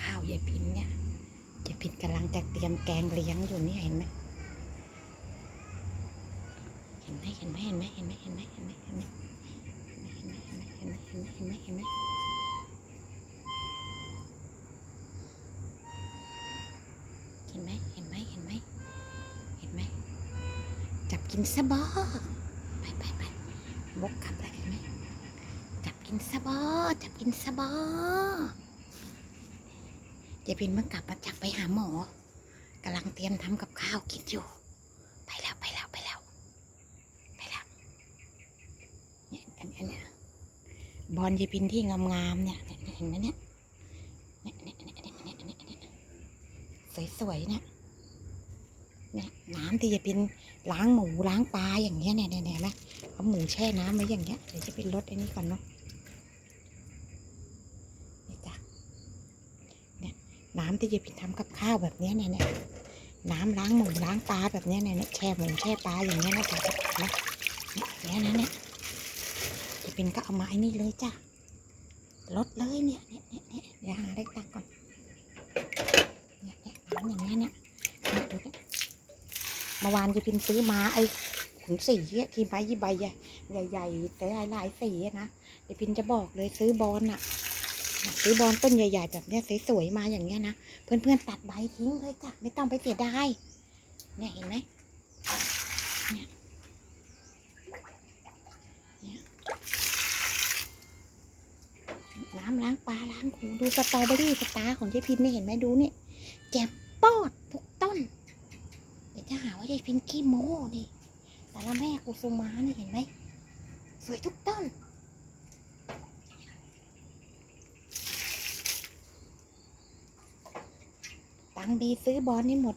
ข้าวยายพินเนี่ยยายพินกำลังจะเตรียมแกงเลี้ยงอยู่นี่เห็นไหมเห็นไหมเห็นไหมเห็นไหมเห็นไหมเห็นไหมเห็นไหมเห็นไหมเห็นไหมเห็นไหมเห็นไหมเห็นไหมเห็นไหมเห็นไหมเห็นไหมเห็นไหมจับกินซะบอไปไปไปวกกลับเลยเห็นไหมจับกินซะบอจับกินซะบอ ยายพินเมื่อกลับมาจากไปหาหมอกำลังเตรียมทำกับข้าวกินอยู่ ไปแล้วไปแล้วไปแล้วไปแล้วเนี่ยอันนี้เนี่ยบอลเจยพินที่งามๆเนี่ยเห็นไหมเนี่ยเนี่ยเนี่ยเนี่ยเนี่ยเนี่ยสวยๆเนี่ยเนี่ยน้ำที่จะเป็นล้างหมูล้างปลาอย่างเงี้ยเนี่ยเนี่ยเนี่ยนะเอาหมูแช่น้ำไว้อย่างเงี้ยเดี๋ยวจะเป็นรสอันนี้ก่อนเนาะ น้ำที่จะไปทำกับข้าวแบบนี้เนี่ยเนี่ยน้ำล้างหมูล้างปลาแบบนี้เนี่ยเนี่ยแช่หมูแช่ปลาอย่างเงี้ยนะจ๊ะนะเนี่ยนะเนี่ยจะเป็นก็เอามาไอ้นี่เลยจ้ะลดเลยเนี่ยเนี่ยเนี่ยเนี่ยเดี๋ยวหาได้ตักก่อนเนี่ยเนี่ยน้ำอย่างเงี้ยเนี่ยเนี่ยดูเนี่ยเมื่อวานจะพินซื้อมาไอ้ขุนสีอะที่ใบยี่ใบอะใหญ่ๆแต่หลายๆสีนะเดี๋ยวพินจะบอกเลยซื้อบอลอะ ซื้อบอลต้นใหญ่ๆแบบเนี้ยสวยๆมาอย่างเงี้ยนะเพื่อนๆตัดใบทิ้งเลยจ้ะไม่ต้องไปเสียดายเนี่ยเห็นไหมเนี่ยเนี่ยน้ำล้างปลาล้างหูดูสตรอเบอรี่สตาร์ของยายพินนี่เห็นไหมดูนี่แจ่มปอดทุกต้นเดี๋ยวจะหาว่ายายพินขี้โม้นี่แต่ละแม่กุสุมานี่เห็นไหมสวยทุกต้น ตังดีซื้อบอลนี่หมด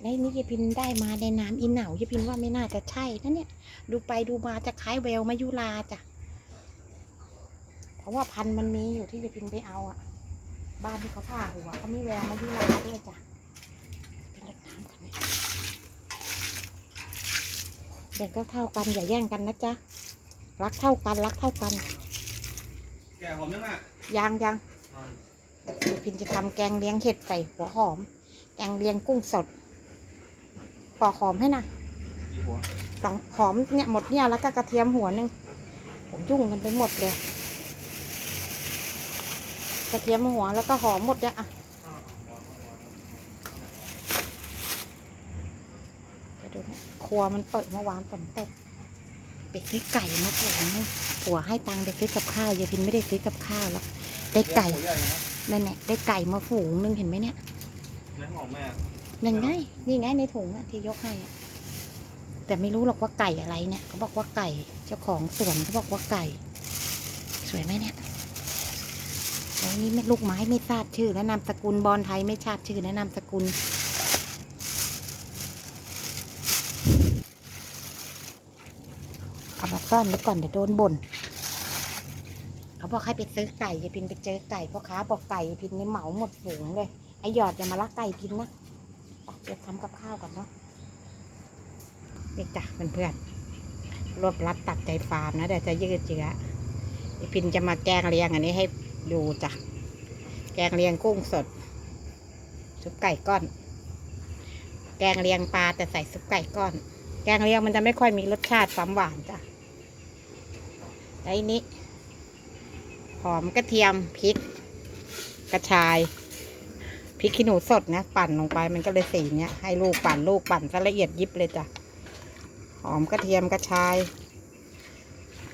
แล้วนี่ยายพินได้มาในน้ำอินเหนายายพินว่าไม่น่าจะใช่นะเนี่ย ดูไปดูมาจะคล้ายแววมายุราจ้ะ เพราะว่าพันธุ์มันมีอยู่ที่ยายพินไปเอาอะบ้านที่เขาผ่าหัวเขามีแววมายุราด้วยจ้ะเป็นรดน้ำกันไหมแบ่งก็เท่ากันอย่าแย่งกันนะจ๊ะ รักเท่ากันรักเท่ากัน แกหอมยังอะยังยังเดี๋ยวพินจะทำแกงเลี้ยงเห็ดใส่หัวหอม แกงเลี้ยงกุ้งสดปอกหอมให้นะกี่หัวสองหอมเนี่ยหมดเนี่ยแล้วก็กระเทียมหัวหนึ่งผมยุ่งกันไปหมดเลยกระเทียมหัวแล้วก็หอมหมดเนี่ยอะเดี๋ยวดูนะครัวมันเปิดเมื่อวานฝนตก ไปซื้อไก่มาผัวผัวให้ตังค์ไปซื้อกับข้าวยายพินไม่ได้ซื้อกับข้าวแล้วได้ไก่นะนั่นแหละได้ไก่มาฝูงนึงเห็นไหมเนี่ยนื้อหอมแม่นั่นไงนี่ไงในถุงอะที่ยกให้อะแต่ไม่รู้หรอกว่าไก่อะไรเนี่ยเขาบอกว่าไก่เจ้าของสวนเขาบอกว่าไก่ สวยไหมเนี่ยโอ้ยนี่ไม่ลูกไม้ไม่ทราบชื่อและนามสกุลบอลไทยไม่ทราบชื่อและนามสกุลเอามา ซ่อนไว้ก่อนเดี๋ยวโดนบ่นเขาบอกให้ไปซื้อไก่ยายพินไปเจอไก่พ่อค้าบอกไก่ยายพินนี่เหมาหมดฝูงเลยไอหยอดอย่ามาลักไก่กินนะไปเดี๋ยวทำกับข้าวก่อนเนาะนี่จ้ะเพื่อนๆรวบรัดตัดใจฟาร์มนะเดี๋ยวจะยืดเยื้อไอพินจะมาแกงเลียงอันนี้ให้ดูจ้ะแกงเลียงกุ้งสดซุปไก่ก้อน แกงเลียงปลาแต่ใส่ซุปไก่ก้อน แกงเลียงมันจะไม่ค่อยมีรสชาติความหวานจ้ะ แล้นนี้หอมกระเทียมพริก กระชายพริกขี้หนูสดนะปั่นลงไปมันก็เลยสีเนี้ยให้ลูกปั่นลูกปั่นซะละเอียดยิบเลยจ้ะหอมกระเทียมกระชาย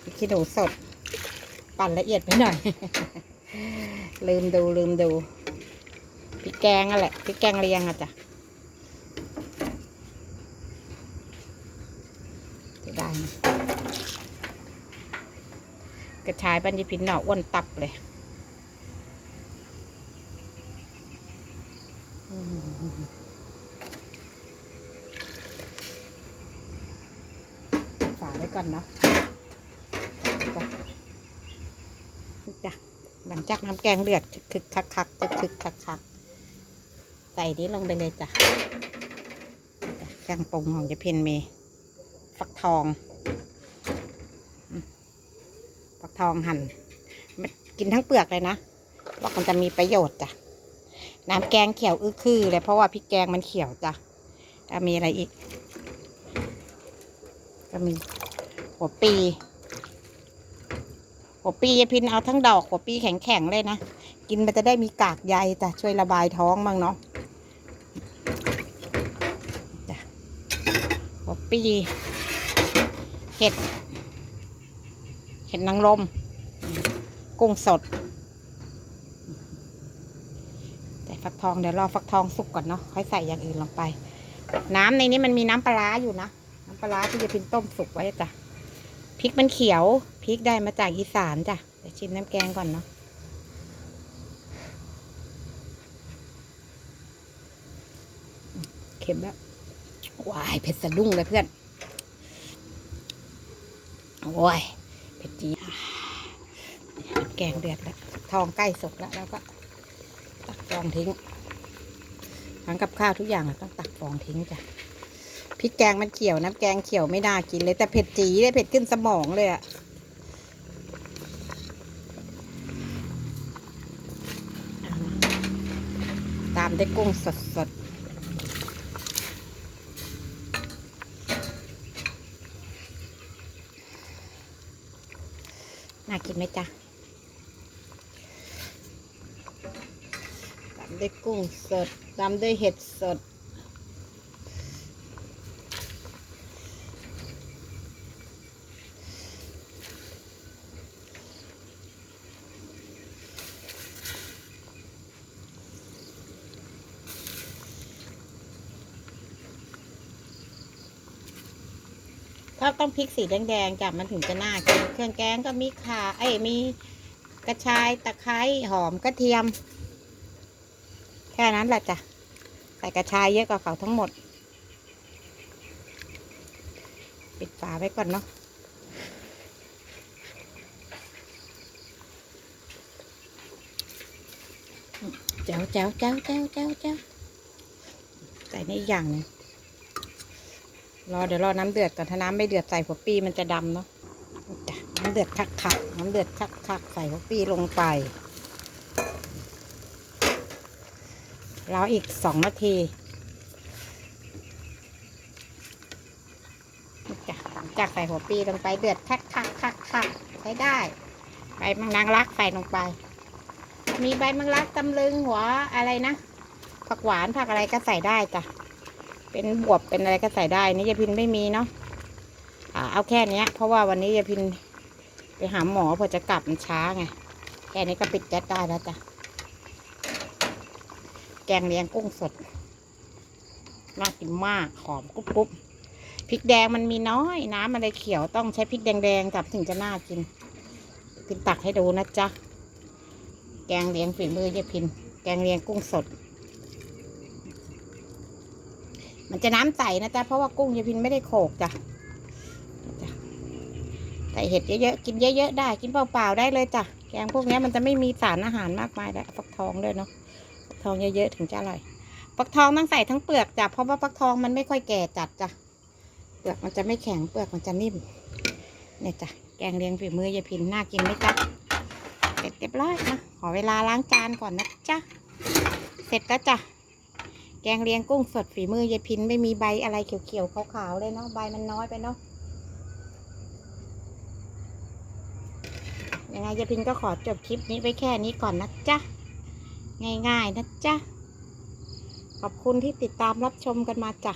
พริกขี้หนูสด ปั่นละเอียดไปหน่อย ลืมดูลืมดูพริกแกงนั่นแหละพริกแกงเลียงอะจ้ะได้ กระชายบันยิพินหน่ออ้วนตับเลยฝาไว้ก่อนเนาะจ้ะหลังจากน้ำแกงเดือดคึกคักคักจะคึกคักคักใส่นี้ลงไปเลยจ้ะจ้ะเครื่องปรุงของยายเพนเมย์ฟักทอง ทองหั่นมันกินทั้งเปลือกเลยนะว่ามันจะมีประโยชน์จ้ะน้ำแกงเขียวอื้อคือเลยเพราะว่าพริกแกงมันเขียวจ้ะแล้วมีอะไรอีก ก็มีหัวปีหัวปียายพินเอาทั้งดอกหัวปีแข็งๆเลยนะ กินมันจะได้มีกากใยจ้ะช่วยระบายท้องบ้างเนาะจ้ะหัวปีเห็ด เห็ดนางรมกุ้งสด ใส่ฟักทองเดี๋ยวรอฟักทองสุกก่อนเนาะค่อยใส่อย่างอื่นลงไป น้ำในนี้มันมีน้ำปลาอยู่นะ น้ำปลาร้าที่จะพินต้มสุกไว้จ้ะพริกมันเขียวพริกได้มาจากอีสานจ้ะเดี๋ยวชิมน้ำแกงก่อนเนาะเค็มแล้ววายเผ็ดสะดุ้งเลยเพื่อน โอ้ย ผ็ดจีดแกงเดือดแล้ว ทองใกล้สุกแล้ว แล้วก็ตักฟองทิ้งทั้งกับข้าวทุกอย่างต้องตักฟองทิ้งจ้ะพริกแกงมันเขียวน้ำแกงเขียวไม่น่ากินเลย แต่เผ็ดจีเลยเผ็ดขึ้นสมองเลยอะเอานะตามด้วยกุ้งสดสดๆ น่ากินไหมจ๊ะตามด้วยกุ้งสดตามด้วยเห็ดสด ถ้าต้องพริกสีแดงๆจ้ะมันถึงจะน่ากินเครื่องแกงก็มีข่าเอ้ยมีกระชายตะไคร้หอมกระเทียม แค่นั้นแหละจ้ะใส่กระชายเยอะกว่าเขาทั้งหมด ปิดฝาไว้ก่อนเนาะแจ้วแจ้วแจ้วแจ้วแจ้วแจ้วใส่ในอย่างนึง รอเดี๋ยวรอน้ำเดือดก่อนถ้าน้ำไม่เดือดใส่หัวปีมันจะดำเนาะจ้ะน้ำเดือดคักคักน้ำเดือดคักคักใส่หัวปีลงไปรออีกสองนาทีจ้ะหลังจากใส่หัวปีลงไปเดือดคักคักคักคักใช้ได้ใบมังนางรักใส่ลงไป มีใบมังลักตำลึงหัวอะไรนะผักหวานผักอะไรก็ใส่ได้จ้ะ เป็นบวบเป็นอะไรก็ใส่ได้ นี่ยายพินไม่มีเนาะอ่าเอาแค่เนี้ย เพราะว่าวันนี้ยายพินไปหาหมอพอจะกลับมันช้าไงแค่นี้ก็ปิดแก๊สได้แล้วจ้ะแกงเลียงกุ้งสดน่ากินมากหอมกรุบกรุบพริกแดงมันมีน้อยน้ำมันเลยเขียวต้องใช้พริกแดงๆจับถึงจะน่ากินพินตักให้ดูนะจ๊ะแกงเลียงฝีมือยายพิน แกงเลียงกุ้งสด มันจะน้ำใสนะจ๊ะเพราะว่ากุ้งยายพินไม่ได้โขกจ้ะใส่เห็ดเยอะๆกินเยอะๆได้ กินเปล่าๆได้เลยจ้ะแกงพวกนี้มันจะไม่มีสารอาหารมากมายและฟักทองด้วยเนาะฟักทองเยอะๆถึงจะอร่อยฟักทองต้องใส่ทั้งเปลือกจ้ะเพราะว่าฟักทองมันไม่ค่อยแก่จัดจ้ะเปลือกมันจะไม่แข็งเปลือกมันจะนิ่มเนี่ยจ้ะแกงเลี้ยงฝีมือยายพินน่ากินไหมจ๊ะเสร็จเรียบร้อยนะขอเวลาล้างจานก่อนนะจ๊ะเสร็จแล้วจ้ะ แกงเลียงกุ้งสดฝีมือยายพินไม่มีใบอะไรเขียวๆขาวๆเลยเนาะใบมันน้อยไปเนาะยังไงยายพินก็ขอจบคลิปนี้ไว้แค่นี้ก่อนนะจ๊ะ ง่ายๆนะจ๊ะ ขอบคุณที่ติดตามรับชมกันมาจ้ะ